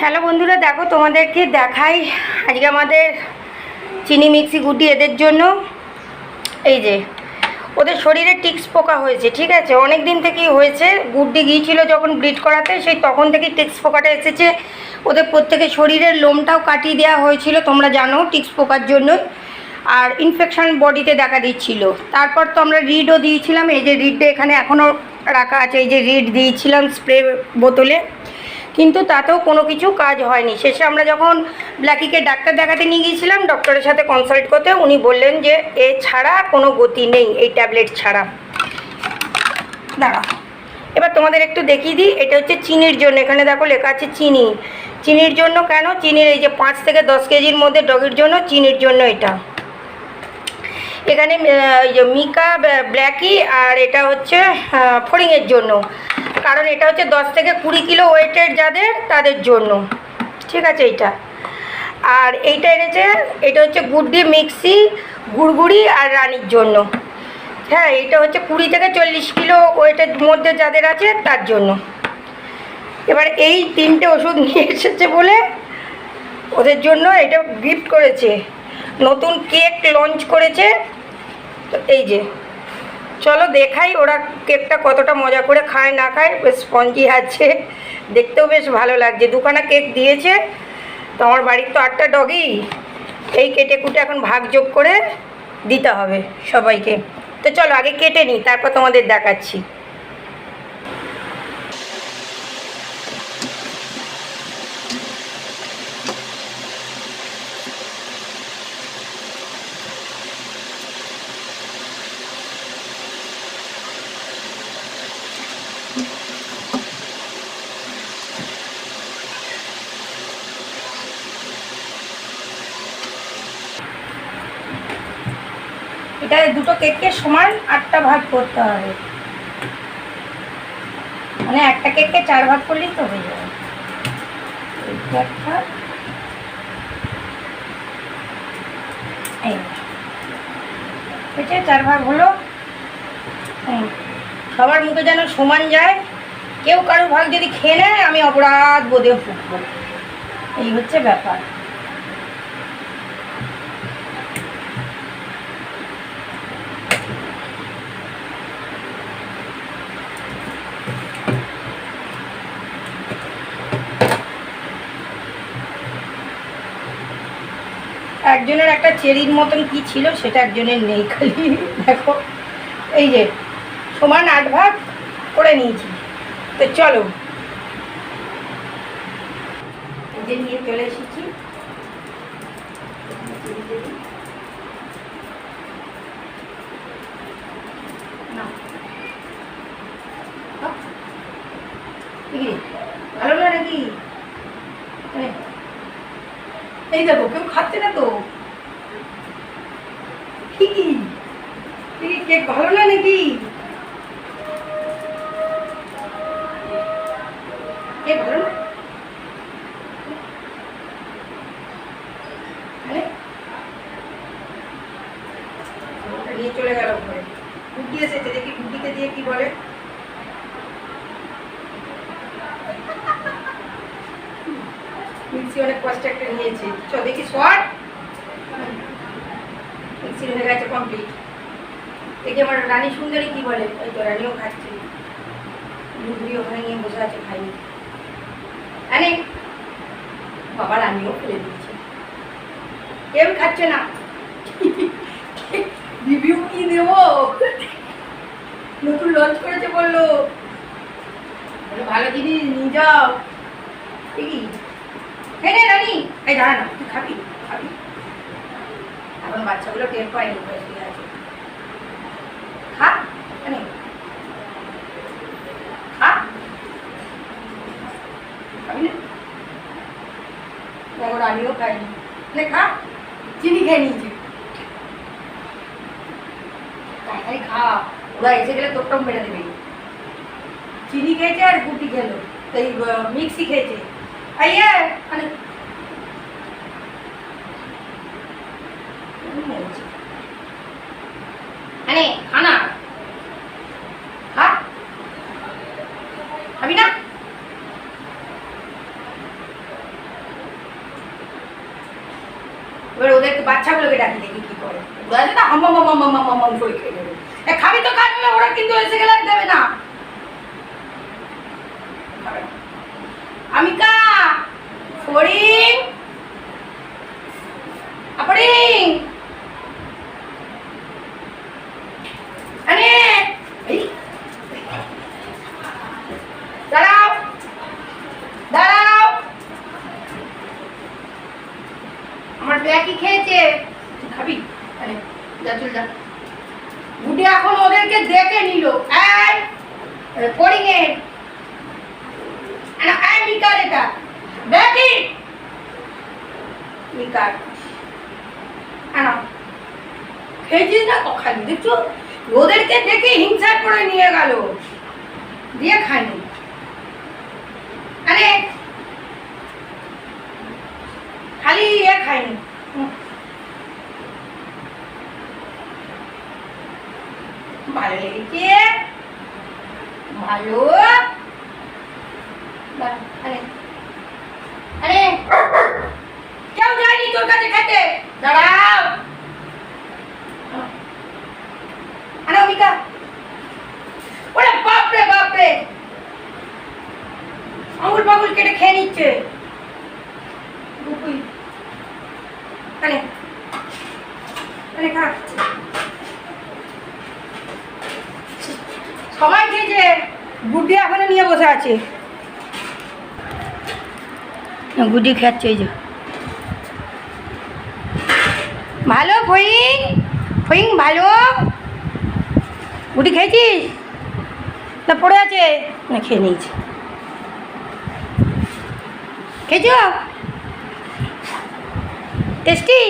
Hello বন্ধুরা, দেখো তোমাদেরকে দেখাই আজকে আমাদের চিনি মিক্সি গুটি এদের জন্য। এই যে, ওদের শরীরে টিক্স পোকা হয়েছে, ঠিক আছে? অনেক দিন থেকেই হয়েছে। গুড্ডি গিয়েছিল যখন ব্রিড করাতে, সেই তখন থেকেই টিক্স পোকাটা এসেছে। ওদের প্রত্যেকের শরীরের লোমটাও কাটিয়ে দেওয়া হয়েছিল, তোমরা জানো টিক্স পোকার জন্য আর ইনফেকশন বডিতে দেখা দিচ্ছিল। তারপর তো আমরা রিডও দিয়েছিলাম, এই যে রিডটা এখানে এখনও রাখা আছে, এই যে রিড দিয়েছিলাম স্প্রে বোতলে। কিন্তু তাতেও কোনো কিছু কাজ হয়নি। শেষে আমরা যখন ব্ল্যাকিকে ডাক্তার দেখাতে নিয়ে গিয়েছিলাম ডক্টরের সাথে কনসাল্ট করতে উনি বললেন যে এ ছাড়া কোনো গতি নেই এই ট্যাবলেট ছাড়া। দাঁড়া এবার তোমাদের একটু দেখিয়ে দিই এটা হচ্ছে চিনির জন্য। এখানে দেখো লেখা আছে চিনি। চিনির জন্য কেন? চিনির এই যে পাঁচ থেকে দশ কেজির মধ্যে ডগির জন্য চিনির জন্য এটা। এখানে মিকা ব্ল্যাকি আর এটা হচ্ছে আহ, ফড়িংয়ের জন্য। কারণ এটা হচ্ছে দশ থেকে কুড়ি কিলো ওয়েটের যাদের, তাদের জন্য। ঠিক আছে এইটা। আর এইটা এনেছে, এটা হচ্ছে গুড্ডি মিক্সি, গুড়গুড়ি আর রানির জন্য। হ্যাঁ এটা হচ্ছে কুড়ি থেকে চল্লিশ কিলো ওয়েটের মধ্যে যাদের আছে, তার জন্য। এবার এই তিনটে ওষুধ নিয়ে এসেছে বলে ওদের জন্য এটা গিফট করেছে। নতুন কেক লঞ্চ করেছে। এই যে। চলো দেখাই ওরা কেকটা কতটা মজা করে খায়, না খায়, বেশ স্পঞ্জি আছে, দেখতেও বেশ ভালো লাগছে। দুখানা কেক দিয়েছে, তো আমার বাড়ির তো আটটা ডগি এই কেটে কুটে এখন ভাগযোগ করে দিতে হবে সবাইকে। তো চলো আগে কেটে নিই, তারপর তোমাদের দেখাচ্ছি। এটা দুটো কেককে সমান আটটা ভাগ করতে হবে। মানে একটা কেককে চার ভাগ করলেই তো হয়ে যাবে। একটা। চার ভাগ হলো। সবার মুখে যেন সমান যায়। কেউ কারও ভাগ যদি খেয়ে নেয়, আমি অপরাধ বোধে ফুটবো এই হচ্ছে ব্যাপার। একজনের একটা চেরির মতন কি ছিল সেটা একজনের নেই খালি। দেখো, এই যে, সমান আট ভাগ করে নিয়েছি। তো চলো। যে নিয়ে চলে এসেছি? ভালো না নাকি। এই দেখো, কেউ খাচ্ছে না তো কি কি কি কেক ভালো না নাকি? কেক ভালো না নিয়ে চলে গেল ঘরে। এসেছে দেখি গুড্ডিকে দিয়ে কি বলে। মিক্সি অনেক কষ্ট একটা নিয়েছে। চ দেখি শর্ট মিক্সি হয়ে গেছে কমপ্লিট দেখি আমার রানী সুন্দরী কি বলে? ওই তো রানীও খাচ্ছে। লুবড়ি ওখানে নিয়ে বসে আছে খাইনি। আরে, বাবা রানীও ফেলে দিয়েছে। কেউ খাচ্ছে না। রিভিউ কি দেব? নতুন লঞ্চ করেছে বলল। বলে, ভালো জিনিস, নিয়ে যাও। ঠিকই হ্যাঁ রে রানী। এই দাঁড়া না, তুই খাবি খাবি। এখন বাচ্চাগুলো টের পায়নি, বয়স আছে খা রানী খা খাবি না? দেখো রানীও খায়নি নে খা। চিনি খেয়ে নিয়েছি। তাড়াতাড়ি খা। ওরা এসে গেলে তোরটাও মেরে দেবে। চিনি খেয়েছে আর গুটি খেলো। তো মিক্সি খেয়েছে। আইয়ে মানে আরে খানা খা খাবি না এবার ওদেরকে বাচ্চাগুলোকে ডাকি আরে আমার খেয়েছে খাবি? গুডি এখন ওদেরকে দেখে নিল। এটা। দেখছ? ওদেরকে দেখে হিংসায় করে নিয়ে গেল। দিয়ে খাইনি আরে খালি ইয়ে খাইনি হুম। ভালো লেগেছে ভালো দাঁড়া, আরে আরে কেউ যায়নি তোর কাছে খেতে দাঁড়াও আরে অমিকা ওরে বাপরে বাপরে পাগুল কেটে খেয়ে নিচ্ছে। বুকুই সবাই খেয়েছে গুড্ডি এখনও নিয়ে বসে আছে। গুড্ডি খাচ্ছে এই যে। ভালো, ফইং। ফইং, ভালো। গুটি খেয়েছিস? না, পড়ে আছে? না, খেয়ে নিয়েছি। খেয়েছ টেস্টি